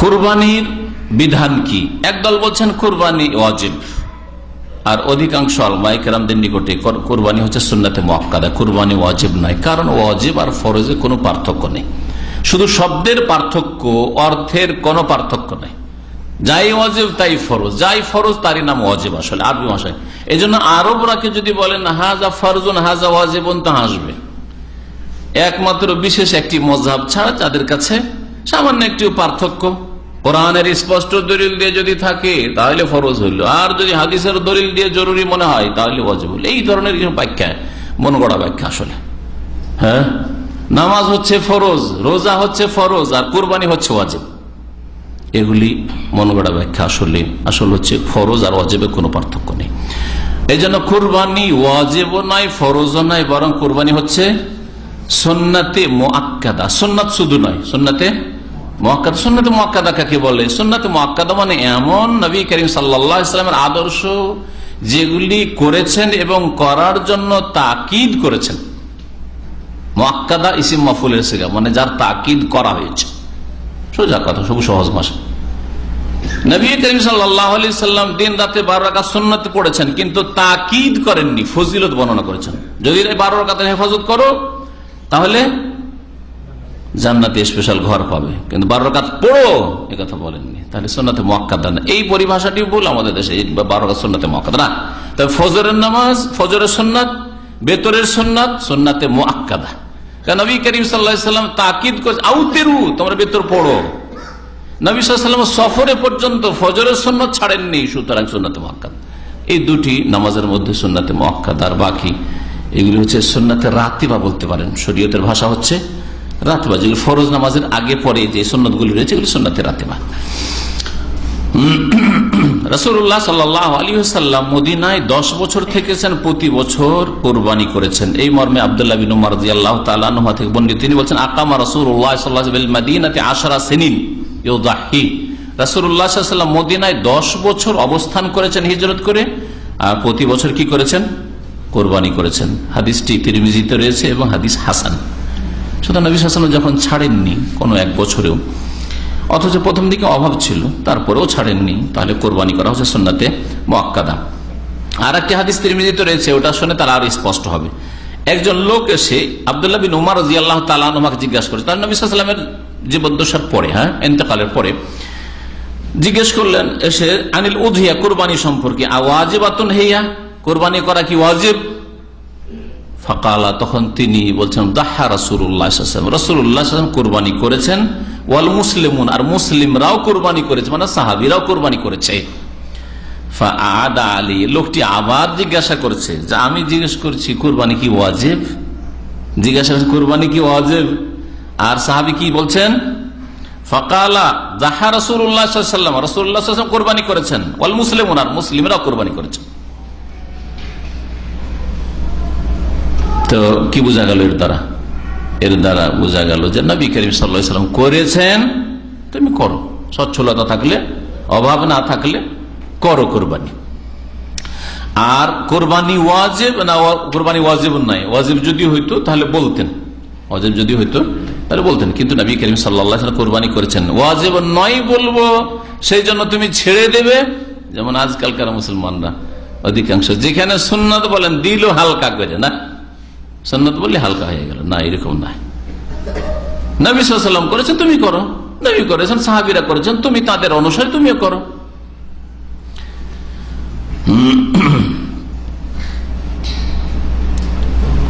কুরবানির বিধান কি? একদল বলছেন কুরবানি ওয়াজিব। আর অধিকাংশ আলমাইকেরামদের নিকটে কর- কুরবানি হচ্ছে সুন্নাতে মক্কাদা কুরবানি ওয়াজিব নয়, কারণ ওয়াজিব আর ফরজে কোনো পার্থক্য নেই। শুধু শব্দের পার্থক্য, অর্থের কোনো পার্থক্য নেই। যাই ওয়াজিব, তাই ফরজ। যাই ফরজ, তারই নাম ওয়াজিব আসলে, আরবি ভাষায়। এই জন্য আরবরাকে যদি বলেন, হাজা ফরজুন, হাজা ওয়াজিবন তা হাসবে। একমাত্র বিশেষ একটি মজাব ছাড়া যাদের কাছে সামান্য একটি পার্থক্য। কোরআনের স্পষ্ট দলিল দিয়ে যদি থাকে, তাহলে ফরজ হইল। আর যদি হাদিসের দলিল দিয়ে জরুরি মনে হয়, তাহলে ওয়াজিব হইল। এই ধরনের কিছু ব্যাখ্যা, মন গড়া ব্যাখ্যা আসলে। হ্যাঁ? নামাজ হচ্ছে ফরজ, রোজা হচ্ছে ফরজ, আর কুরবানি হচ্ছে ওয়াজিব। এগুলি মন গড়া ব্যাখ্যা আসলে, আসল হচ্ছে ফরজ আর ওয়াজিবে কোনো পার্থক্য নেই। এই জন্য কুরবানি ওয়াজেবও নয়, ফরজও নয়, বরং কোরবানি হচ্ছে সন্নাতে মোয়াক্কাদা সন্ন্যাত শুধু নয়, সন্নাতে মোয়াক্কাদা, সন্নাতে মোয়াক্কাদা কাকে বলে? সন্নাতে মোয়াক্কাদা মানে এমন নবী করিম সাল্লাহ ইসলামের আদর্শ যেগুলি করেছেন এবং করার জন্য তাকিদ করেছেন। মোয়াক্কাদা ইসিম মাফুলের সিগা মানে যার তাকিদ করা হয়েছে। সোজা কথা, সবু সহজ ভাষা। নবী করিম সাল্লাহ আলি সাল্লাম দিন রাতে বারো রাখা সন্ন্যতে পড়েছেন, কিন্তু তাকিদ করেননি, ফজিলত বর্ণনা করেছেন। যদি বারো রাখাতে হেফাজত করো, তাহলে জান্নাতে স্পেশাল ঘর পাবে। কিন্তু বারো রাকাত পড়ো কথা বলেননি। তাহলে সোনাতে মক্কাদা না। এই পরিভাষাটি বল আমাদের দেশে। বারো রাকাত সোনাতে মক্কাদা না। তবে ফজরের নামাজ, ফজরের সোননাথ বেতরের সোননাথ সোননাথে মোয়াক্কাদা। কারণ নবী করিম সাল্লাম তাকিদ করছে আউতেরু তোমরা বেতর পড়ো। নবী সাল্লাম সফরে পর্যন্ত ফজরের সন্ন্যত ছাড়েননি, সুতরাং সোননাথে মক্কাদ এই দুটি নামাজের মধ্যে সোননাথে মক্কাদ আর বাকি, এগুলি হচ্ছে সোননাথে রাতিবা বলতে পারেন। শরীয়তের ভাষা হচ্ছে রাতবা যেগুলি ফরজ নামাজের আগে পরে যে সন্ন্যতগুলি রয়েছে, এগুলি সোননাথে রাতিবা। রসুল্লাহ সাল্লাহ আলী সাল্লাম মদিনায় দশ বছর থেকেছেন, প্রতি বছর কোরবানি করেছেন। এই মর্মে আবদুল্লাহ বিন তাআলা আনহু থেকে বর্ণিত, তিনি বলছেন, আকামা ওয়াসাল্লাম মদিনাতে আশরা ইউদাহি। রাসূলুল্লাহ সাল্লাল্লাহু মদিনায় দশ বছর অবস্থান করেছেন হিজরত করে, আর প্রতি বছর কি করেছেন? কোরবানি করেছেন। হাদিসটি তিরমিজিতে রয়েছে এবং হাদিস হাসান। সুতরাং নবী সাল্লাম যখন ছাড়েননি কোনো এক বছরেও, অথচ প্রথম দিকে অভাব ছিল, তারপরেও ছাড়েননি, তাহলে কোরবানি করা হচ্ছে সন্নাতে মোয়াক্কাদা। আর একটি হাদিস তিরমিজিত রয়েছে, ওটা শুনে তার আরও স্পষ্ট হবে। একজন লোক এসে আবদুল্লাহ বিন উমার রাজি আল্লাহ তালাকে জিজ্ঞাসা করে তার নবী সাল্লামের জীবদ্দশার পরে হ্যাঁ এতেকালের পরে, জিজ্ঞেস করলেন, এসে আনিল উধিয়া কোরবানি সম্পর্কে, আওয়াজিবাতুন হেয়া, কোরবানি করা কি ওয়াজিব? ফাকালা, তখন তিনি বলছেন, দাহা রাসুল্লাহ রসুল্লাহ কোরবানি করেছেন, ওয়াল মুসলিমুন, আর মুসলিমরাও কোরবানি করেছে মানে সাহাবিরাও কোরবানি করেছে। আদা আলী, লোকটি আবার জিজ্ঞাসা করছে যে, আমি জিজ্ঞেস করছি, কোরবানি কি ওয়াজেব? জিজ্ঞাসা করছি, কোরবানি কি ওয়াজেব? আর সাহাবি কি বলছেন? ফকালা জাহা রসুল্লাহাম রসুল্লাহ কোরবানি করেছেন, ওয়াল মুসলিমুন, আর মুসলিমরাও কোরবানি করেছেন তো কি বোঝা গেল এর দ্বারা? এর দ্বারা বোঝা গেল যে নবী করিম সাল্লাম করেছেন, তুমি করো। সচ্ছলতা থাকলে, অভাব না থাকলে করো কোরবানি। আর কোরবানি ওয়াজেব না কোরবানি ওয়াজেব নয় ওয়াজেব যদি হইতো তাহলে বলতেন। ওয়াজেব যদি হইতো তাহলে বলতেন। কিন্তু নবী করিম সাল্লাহ কোরবানি করেছেন। ওয়াজেব নয় বলব, সেই জন্য তুমি ছেড়ে দেবে। যেমন আজকালকার মুসলমানরা, অধিকাংশ যেখানে সুন্নত বলেন দিল হালকা করে, না? সন্ন্যত বললে হালকা হয়ে গেল। না, এরকম নাই নবী সাল্লাম করেছেন, তুমি করো। নবী করেছেন, সাহাবিরা করেছেন, তুমি তাদের অনুসারে তুমিও করো।